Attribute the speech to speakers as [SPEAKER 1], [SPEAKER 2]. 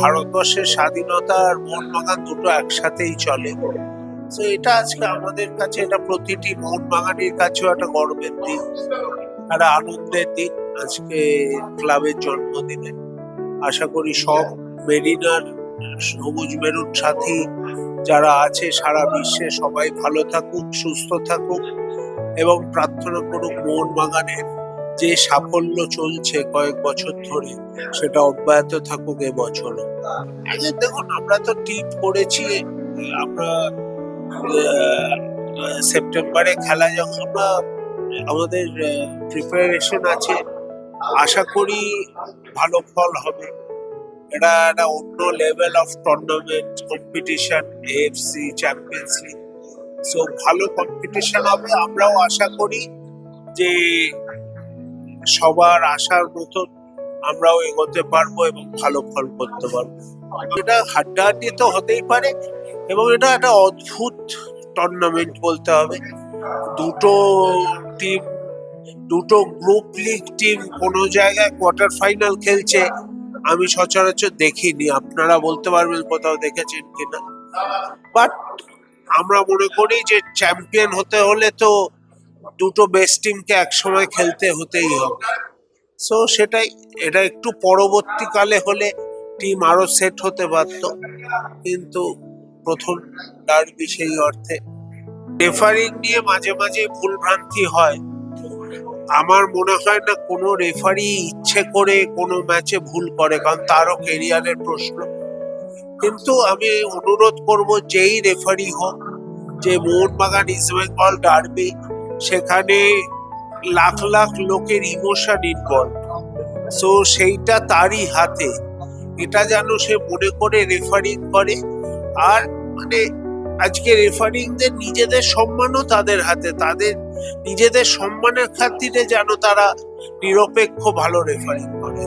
[SPEAKER 1] ভারতবর্ষের স্বাধীনতা আর মোহনবাগান দুটো একসাথেই চলে। তো এটা আজকে আমাদের কাছে এটা প্রতিটি মোহনবাগানের কাছেও একটা গর্বের দিন একটা আনন্দের দিন আজকে ক্লাবের জন্মদিনে। আশা করি সব মেরিনার সবুজ মেরুন সাথী যারা আছে সারা বিশ্বে সবাই ভালো থাকুক, সুস্থ থাকুক এবং প্রার্থনা করুক মোহনবাগানের যে সাফল্য চলছে কয়েক বছর ধরে, সেটা অব্যাহত থাকুক এবছরও দেখুন, আমরা তো টিম করেছি, আমরা সেপ্টেম্বরে খেলা যখন আমরা, আমাদের প্রিপারেশন আছে, আশা করি ভালো ফল হবে। এটা একটা অন্য level of tournament competition AFC champions league so ভালো কম্পিটিশন হবে, আমরাও আশা করি যে সবার আশার মতন আমরাও এগোতে পারব এবং ভালো ফল করতে পারব। এটা হাড্ডাহাড্ডি তো হতেই পারে এবং এটা একটা অদ্ভুত টুর্নামেন্ট বলতে হবে। দুটো টিম দুটো গ্রুপ লিগ টিম কোনো জায়গায় কোয়ার্টার ফাইনাল খেলছে, আমি সচরাচর দেখিনি। আপনারা বলতে পারবেন কোথাও দেখেছেন কিনা। বাট আমরা মনে করি যে চ্যাম্পিয়ন হতে হলে তো দুটো বেস্ট টিমকে একসময় খেলতে হতেই হবে। সো সেটাই, এটা একটু পরবর্তীকালে হলে টিম আরও সেট হতে পারতো কিন্তু প্রথম ডার্বি সেই অর্থে রেফারিং নিয়ে মাঝে মাঝে ভুল ভ্রান্তি হয়। আমার মনে হয় না কোনো রেফারি ইচ্ছে করে কোনো ম্যাচে ভুল করে, কারণ তারও কেরিয়ারের প্রশ্ন। কিন্তু আমি অনুরোধ করব, যেই রেফারি হোক, যে মোহনবাগান ইস্ট বেঙ্গল ডার্বি সেখানে লাখ লাখ লোকের ইমোশন ইনভলভ সো সেইটা তারই হাতে। এটা যেন সে মনে করে রেফারিং করে। আর মানে আজকে রেফারিংদের নিজেদের সম্মানও তাদের হাতে। তাদের নিজেদের সম্মানের খাতিরে যেন তারা নিরপেক্ষ ভালো রেফারিং করে।